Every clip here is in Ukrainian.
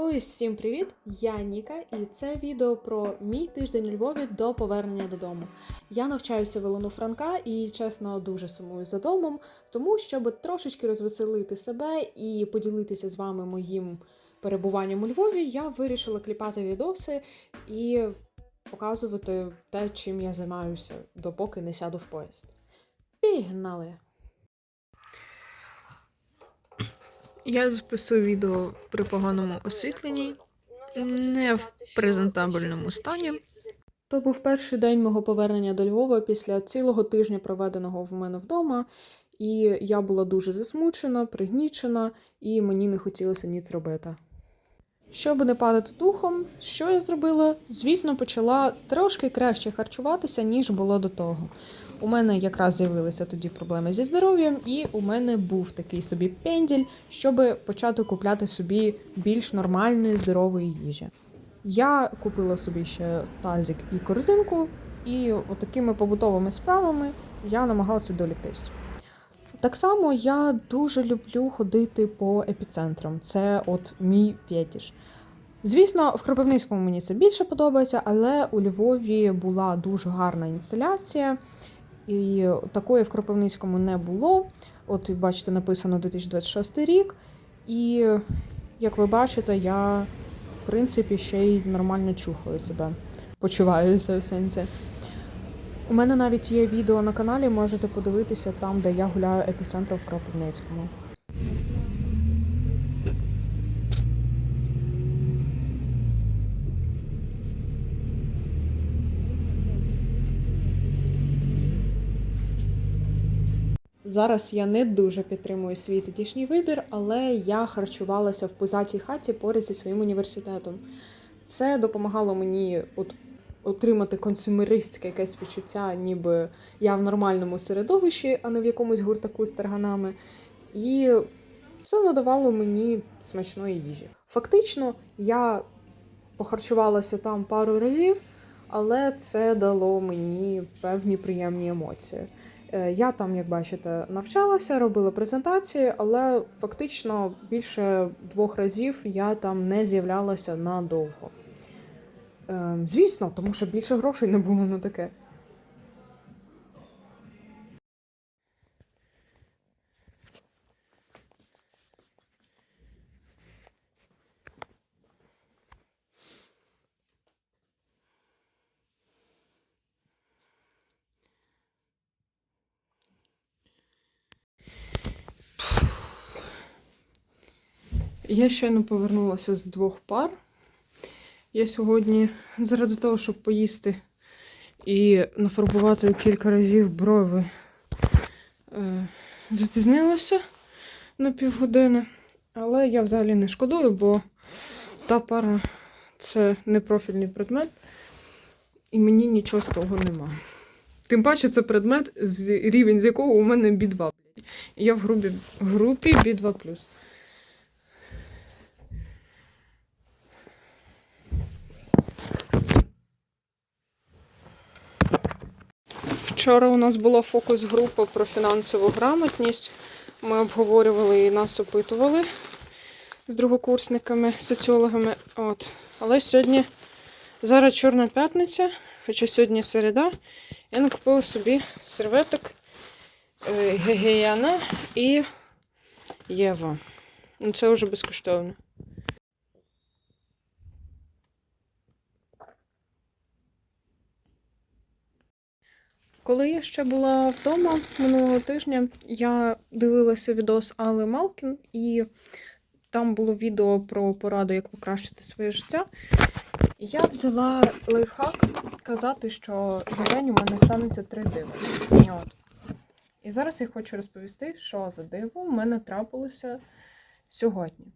Усім привіт! Я Ніка, і це відео про мій тиждень у Львові до повернення додому. Я навчаюся в Ілону Франка і, чесно, дуже сумую за домом, тому щоб трошечки розвеселити себе і поділитися з вами моїм перебуванням у Львові, я вирішила кліпати відоси і показувати те, чим я займаюся, допоки не сяду в поїзд. Пігнали! Я записую відео при поганому освітленні, не в презентабельному стані. То був перший день мого повернення до Львова після цілого тижня, проведеного в мене вдома, і я була дуже засмучена, пригнічена, і мені не хотілося ніц робити. Щоб не падати духом, що я зробила? Звісно, почала трошки краще харчуватися, ніж було до того. У мене якраз з'явилися тоді проблеми зі здоров'ям, і у мене був такий собі пенділь, щоб почати купляти собі більш нормальної здорової їжі. Я купила собі ще тазик і корзинку, і отакими побутовими справами я намагалася відволіктись. Так само я дуже люблю ходити по епіцентрам. Це от мій фетіш. Звісно, в Кропивницькому мені це більше подобається, але у Львові була дуже гарна інсталяція, і такої в Кропивницькому не було. От бачите, написано 2026 рік. І як ви бачите, я в принципі ще й нормально чухаю себе. Почуваюся в сенсі. У мене навіть є відео на каналі, можете подивитися там, де я гуляю епіцентром в Кропивницькому. Зараз я не дуже підтримую свій тодішній вибір, але я харчувалася в позатій хаті поряд зі своїм університетом. Це допомагало мені от отримати консюмеристське якесь відчуття, ніби я в нормальному середовищі, а не в якомусь гуртаку з тарганами. І це надавало мені смачної їжі. Фактично, я похарчувалася там пару разів, але це дало мені певні приємні емоції. Е, Я там, як бачите, навчалася, робила презентації, але фактично більше двох разів я там не з'являлася надовго. Е, Звісно, тому що більше грошей не було на таке. Я щойно повернулася з двох пар. Я сьогодні, заради того, щоб поїсти і нафарбувати кілька разів брови, е, запізнилася на півгодини. Але я взагалі не шкодую, бо та пара це не профільний предмет, і мені нічого з того нема. Тим паче, це предмет, рівень з якого у мене B2. я в групі, групі B2. Вчора у нас була фокус-група про фінансову грамотність. Ми обговорювали і нас опитували з другокурсниками, соціологами. От. Але сьогодні, зараз Чорна п'ятниця, хоча сьогодні середа, я накупила собі серветок е, Гегіяна і Єва. Ну, Це вже безкоштовно. Коли я ще була вдома минулого тижня, я дивилася відос Алли Малкін, і там було відео про поради, як покращити своє життя. І я взяла лайфхак казати, що за день у мене станеться три диви. От. І зараз я хочу розповісти, що за диво у мене трапилося сьогодні.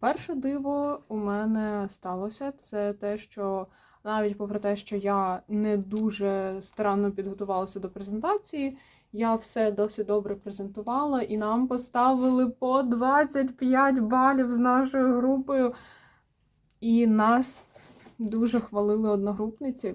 Перше диво у мене сталося це те, що навіть попри те, що я не дуже старанно підготувалася до презентації, я все досить добре презентувала, і нам поставили по 25 балів з нашою групою. І нас дуже хвалили одногрупниці.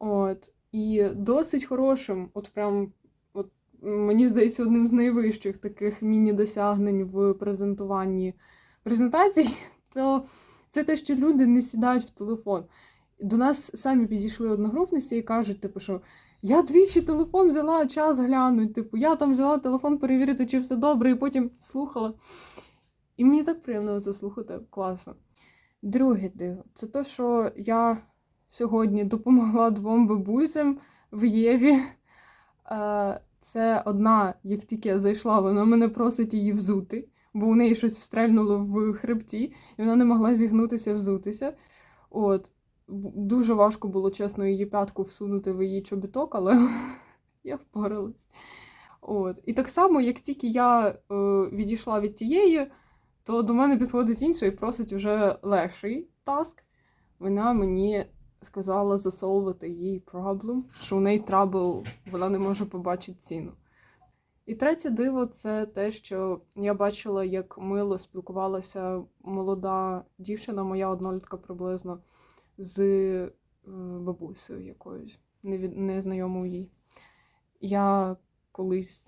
От, і досить хорошим, от прям от мені здається, одним з найвищих таких міні-досягнень в презентуванні презентацій, то це те, що люди не сідають в телефон. До нас самі підійшли одногрупниці і кажуть, типу, що я двічі телефон взяла час глянуть. Типу, я там взяла телефон перевірити, чи все добре, і потім слухала. І мені так приємно це слухати. Класно. Друге диво, це те, що я сьогодні допомогла двом бабусям в Єві. Е, Це одна, як тільки я зайшла, вона мене просить її взути, бо у неї щось встрельнуло в хребті, і вона не могла зігнутися, взутися. От. Дуже важко було, чесно, її п'ятку всунути в її чобіток, але я впоралась. От. І так само, як тільки я е, відійшла від тієї, то до мене підходить інша і просить вже легший таск. Вона мені сказала засолвити їй проблем, що у неї трабл, вона не може побачити ціну. І третє диво це те, що я бачила, як мило спілкувалася молода дівчина, моя однолітка приблизно, з е, бабусею якоюсь, незнайомою їй. Я колись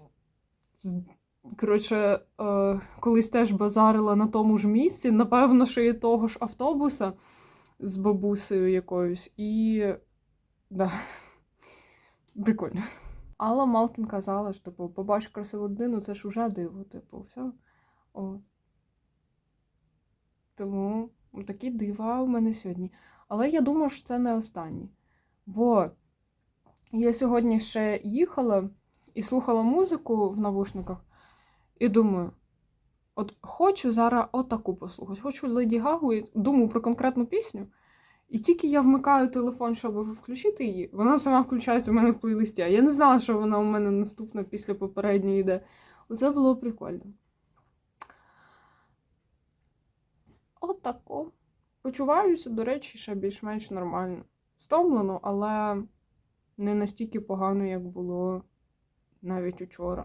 коротше, е, колись теж базарила на тому ж місці, напевно, що і того ж автобуса з бабусею якоюсь. І да. прикольно. Алла Малкін казала, що типу, побач красиву людину, це ж уже диво, типу, все. О. Тому такі дива у мене сьогодні. Але я думаю, що це не останні. Бо я сьогодні ще їхала і слухала музику в навушниках, і думаю, от хочу зараз отаку послухати. Хочу Леді Гагу і думаю про конкретну пісню. І тільки я вмикаю телефон, щоб включити її, вона сама включається у мене в плейлисті. А я не знала, що вона у мене наступна після попередньої йде. Оце було прикольно. Отако. Почуваюся, до речі, ще більш-менш нормально. Стомлено, але не настільки погано, як було навіть учора.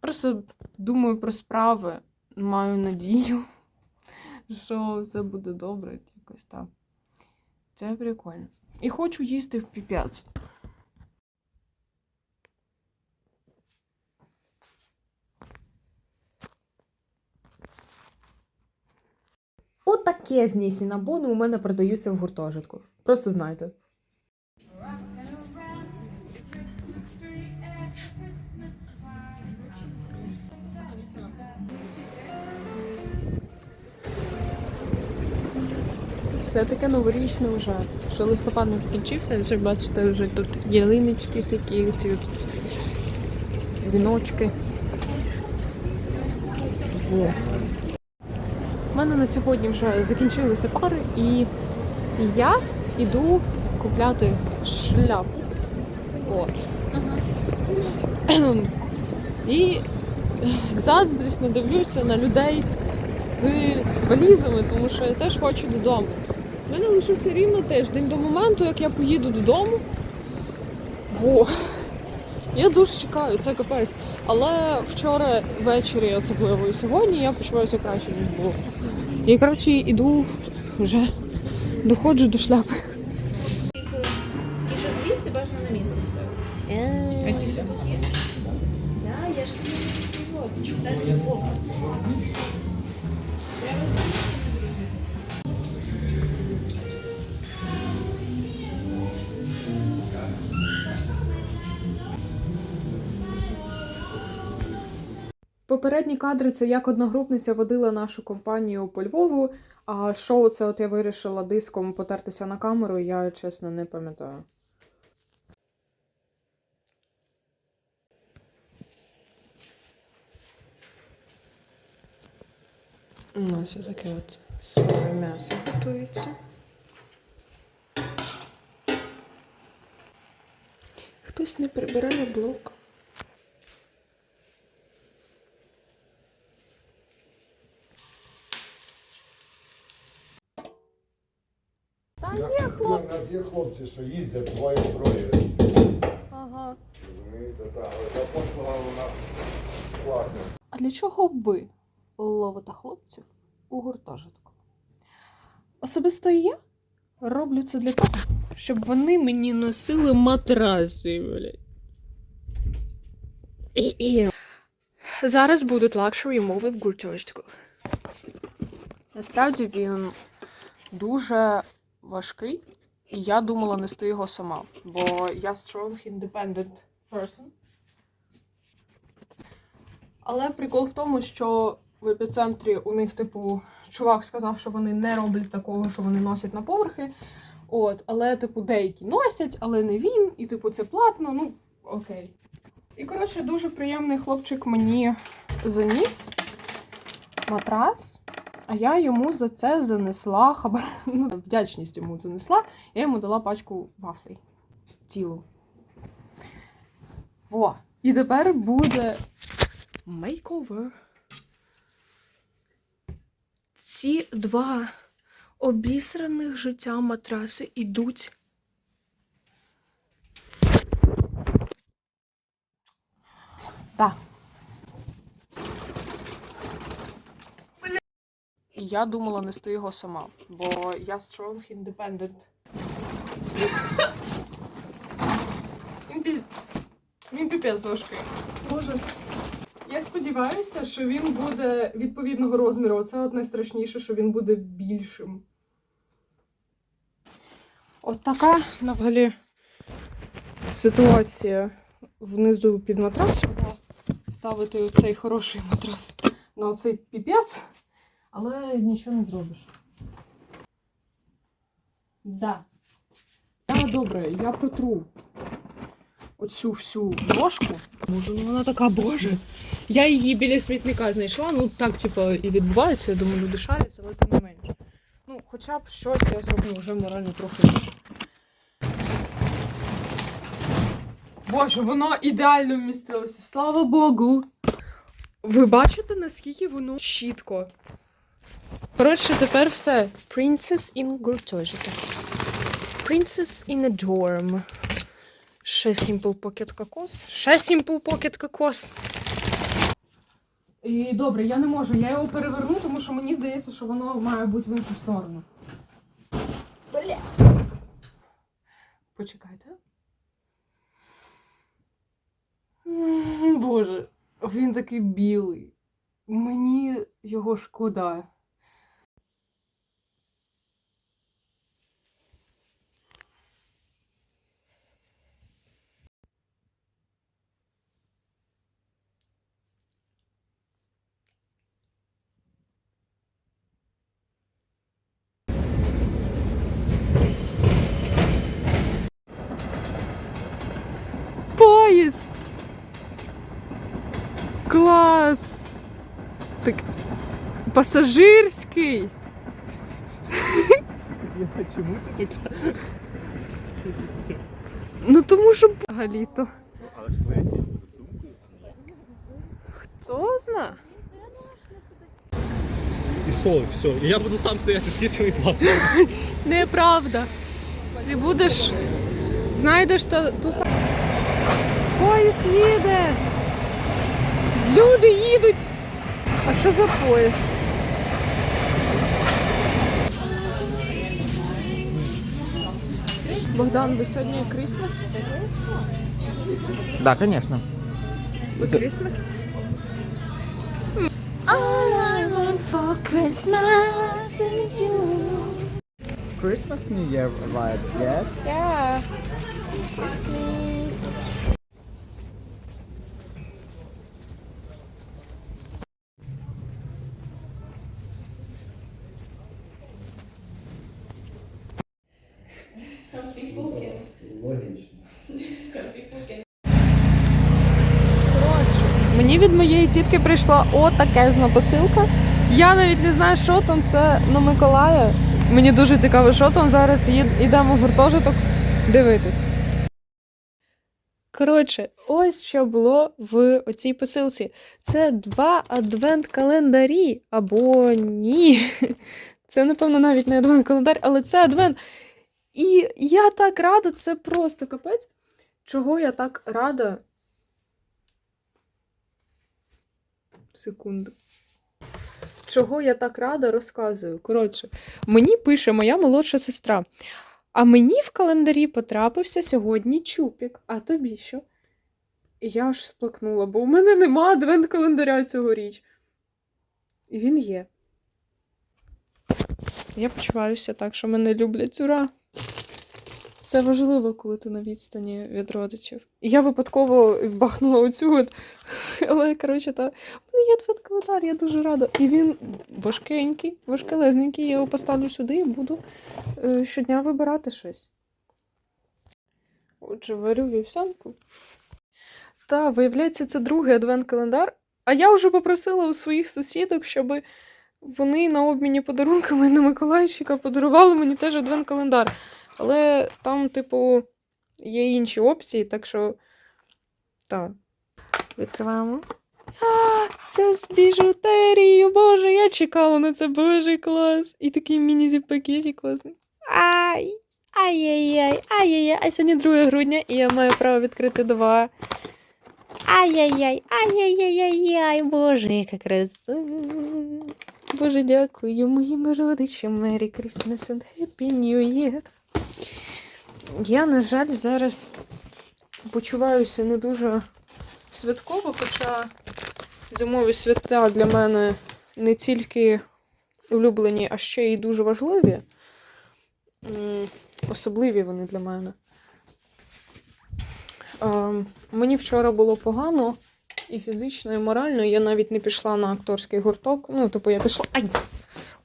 Просто думаю про справи, маю надію, що все буде добре, якось так. Це прикольно. І хочу їсти в піпець. Отакезні сінабони у мене продаються в гуртожитку. Просто знайте. Все таке новорічне вже. Що листопад не закінчився, вже бачите, вже тут ялиночки всякі, ці віночки. Во. У мене на сьогодні вже закінчилися пари, і я йду купляти шляпу. От. І заздрісно дивлюся на людей з валізами, тому що я теж хочу додому. У мене лишився рівно тиждень до моменту, як я поїду додому. Во. Я дуже чекаю, це капець. Але вчора ввечері, особливо і сьогодні, я почуваюся краще, ніж було. Я, коротше, іду вже доходжу до шляпи. Ті, що звідси бажано на місце ставити. А ті, що тут є? Так, я ж тут не згодна. Попередні кадри це як одногрупниця водила нашу компанію по Львову, а шоу це от я вирішила диском потертися на камеру, я чесно не пам'ятаю. У нас ось таке от своє м'ясо готується. Хтось не прибирає блок. Та ні, У нас є хлопці, що їздять двоє-троє. Ага. Розумієте, так, але та послуга вона платна. А для чого ви ловите хлопців у гуртожитку? Особисто я роблю це для того, щоб вони мені носили матраси, блядь. Зараз будуть лакшері мови в гуртожитку. Насправді він дуже важкий, і я думала нести його сама, бо я strong independent person. Але прикол в тому, що в епіцентрі у них, типу, чувак сказав, що вони не роблять такого, що вони носять на поверхи. От, але, типу, деякі носять, але не він, і, типу, це платно, ну, окей. І, коротше, дуже приємний хлопчик мені заніс матрац. А я йому за це занесла хабар... ну, вдячність йому занесла. Я йому дала пачку вафлей тілу. Во. І тепер буде мейковер. Ці два обісраних життя матраси ідуть. Так. І я думала нести його сама, бо я strong independent. Він піз... Він піпець важкий. Боже. Я сподіваюся, що він буде відповідного розміру. Оце от найстрашніше, що він буде більшим. От така навалі ситуація внизу під матрасом. Ставити оцей хороший матрас на оцей піпець, але нічого не зробиш. Да. Да, добре, я протру оцю всю дошку. Боже, ну вона така боже. Я її біля смітника знайшла. Ну так, типу, і відбувається. Я думаю, люди шаряться, але тим не менше. Ну, хоча б щось я зроблю вже морально трохи. Боже, воно ідеально вмістилося, слава Богу. Ви бачите, наскільки воно чітко. Коротше, тепер все. Princess in гуртожиток. Princess in a dorm. Ще Simple Pocket кокос. Ще Simple Pocket кокос. І добре, я не можу, я його переверну, тому що мені здається, що воно має бути в іншу сторону. Бля. Почекайте. Боже, він такий білий. Мені його шкода. Поїзд! Клас! Так. Пасажирський! Чому ти така? Ну тому що Галіто. Але ж твоя тіло буде сумкою. Хто зна? Пішов, все. І я буду сам стояти з і плакати. Неправда. Ти будеш. Знайдеш ту саму. Поїзд їде. Люди їдуть. А що за поїзд? Богдан, ви сьогодні Крісмас? Да, конечно. Ви Крісмас? Christmas, New Year vibe, yes? Yeah. Мені від прийшла отакезна посилка. Я навіть не знаю, що там це на Миколая. Мені дуже цікаво, що там зараз йдемо в гуртожиток дивитись. Коротше, ось що було в оцій посилці. Це два адвент-календарі. Або ні. Це, напевно, навіть не адвент-календар, але це адвент. І я так рада, це просто капець. Чого я так рада? Секунду. Чого я так рада, розказую. Коротше, мені пише моя молодша сестра. А мені в календарі потрапився сьогодні чупік. А тобі що? І я аж сплакнула, бо у мене нема адвент-календаря цьогоріч. І він є. Я почуваюся так, що мене люблять. Ура! Це важливо, коли ти на відстані від родичів. І я випадково бахнула оцю от. Але, коротше, та мене є адвент-календар, я дуже рада. І він важкенький, важкелезненький. Я його поставлю сюди і буду е, щодня вибирати щось. Отже, варю вівсянку. Та, виявляється, це другий адвент-календар. А я вже попросила у своїх сусідок, щоб вони на обміні подарунками на Миколайчика подарували мені теж адвент-календар. Але там, типу, є інші опції, так що. Так. Відкриваємо. А, це з біжутерією, боже, я чекала на це, боже, клас. І такий міні-зіп-пакетик класний. Ай! Ай-яй-яй, ай-яй-яй, а сьогодні 2 грудня, і я маю право відкрити два. Ай-яй-яй, ай-яй-яй-яй, боже, яка краса. Боже, дякую моїм родичам. Merry Christmas and Happy New Year. Я, на жаль, зараз почуваюся не дуже святково, хоча зимові свята для мене не тільки улюблені, а ще й дуже важливі. Особливі вони для мене. Ем, Мені вчора було погано і фізично, і морально. Я навіть не пішла на акторський гурток. Ну, типу, я пішла. Ай!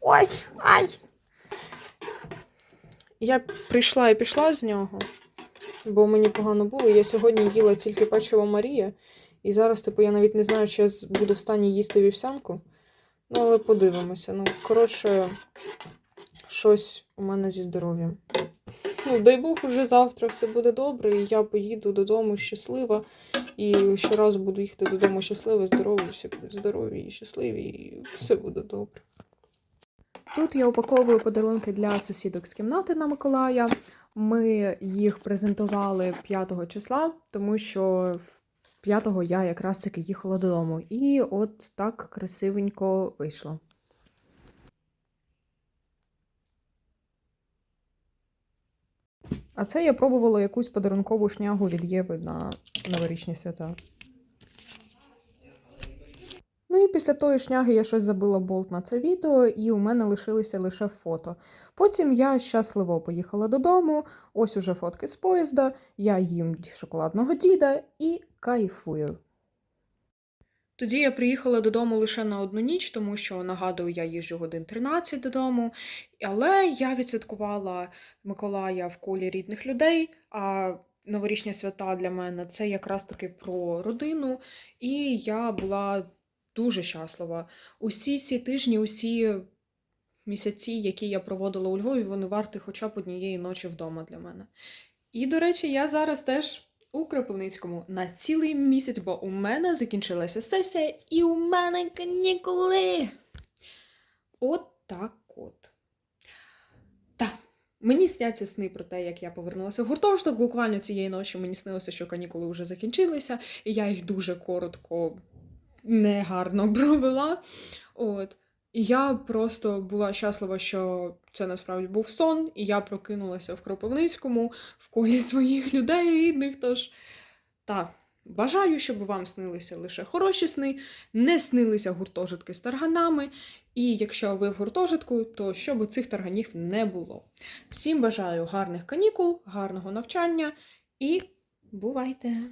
Ой! Ай! Я прийшла і пішла з нього, бо мені погано було. Я сьогодні їла тільки печиво Марія, і зараз, типу, я навіть не знаю, чи я буду в стані їсти вівсянку. Ну, але подивимося. Ну, коротше, щось у мене зі здоров'ям. Ну, дай Бог, уже завтра все буде добре, і я поїду додому щаслива. І щоразу буду їхати додому щаслива, здорова, всі здорові і щасливі, і все буде добре. Тут я упаковую подарунки для сусідок з кімнати на Миколая. Ми їх презентували 5 числа, тому що 5-го я якраз таки їхала додому. І от так красивенько вийшло. А це я пробувала якусь подарункову шнягу від Єви на новорічні свята. Ну і після тої шняги я щось забила болт на це відео, і у мене лишилися лише фото. Потім я щасливо поїхала додому, ось уже фотки з поїзда, я їм шоколадного діда і кайфую. Тоді я приїхала додому лише на одну ніч, тому що, нагадую, я їжджу годин 13 додому. Але я відсвяткувала Миколая в колі рідних людей. А новорічні свята для мене це якраз таки про родину. І я була дуже щаслива. Усі ці тижні, усі місяці, які я проводила у Львові, вони варті хоча б однієї ночі вдома для мене. І, до речі, я зараз теж у Кропивницькому на цілий місяць, бо у мене закінчилася сесія, і у мене канікули. От так от. Та. Мені сняться сни про те, як я повернулася в гуртожиток. Буквально цієї ночі мені снилося, що канікули вже закінчилися, і я їх дуже коротко, негарно провела. От. І я просто була щаслива, що це насправді був сон, і я прокинулася в Кропивницькому в колі своїх людей рідних. Тож, та, бажаю, щоб вам снилися лише хороші сни, не снилися гуртожитки з тарганами. І якщо ви в гуртожитку, то щоб цих тарганів не було. Всім бажаю гарних канікул, гарного навчання і бувайте!